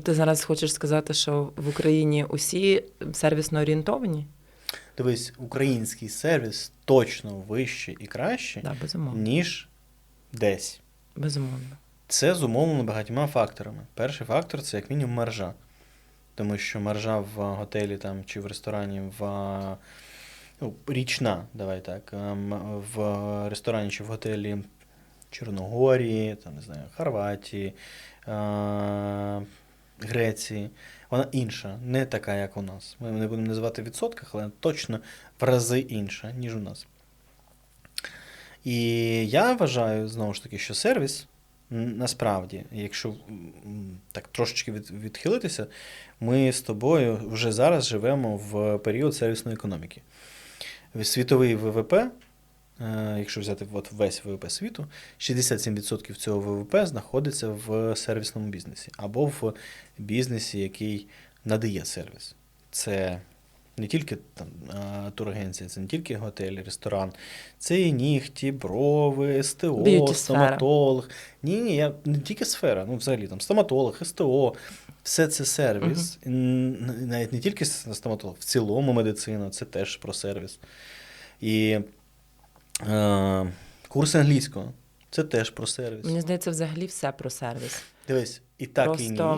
Ти зараз хочеш сказати, що в Україні усі сервісно орієнтовані? Дивись, український сервіс точно вищий і кращий, Да, безумовно. ніж десь. Безумовно. Це зумовлено багатьма факторами. Перший фактор це як мінімум маржа. Тому що маржа в готелі там, чи в ресторані в ну, річна, давай так, ем, в ресторані чи в готелі Чорногорії, там, не знаю, Хорватії, е, Греції, вона інша, не така, як у нас. Ми не будемо називати в відсотках, але точно в рази інша, ніж у нас. І я вважаю, знову ж таки, що сервіс насправді, якщо так трошечки від, відхилитися, ми з тобою вже зараз живемо в період сервісної економіки. Світовий ВВП, якщо взяти от весь ВВП світу, 67% цього ВВП знаходиться в сервісному бізнесі або в бізнесі, який надає сервіс. Це не тільки там, е, турагенція, це не тільки готель, ресторан, це і нігті, брови, СТО, стоматолог. Ні, ні, я не тільки сфера, ну взагалі там стоматолог, СТО, все це сервіс. Н- Навіть не тільки стоматолог, в цілому медицина, це теж про сервіс. І е, курси англійського це теж про сервіс. Мені здається, взагалі все про сервіс. Дивись, і так і ні. Просто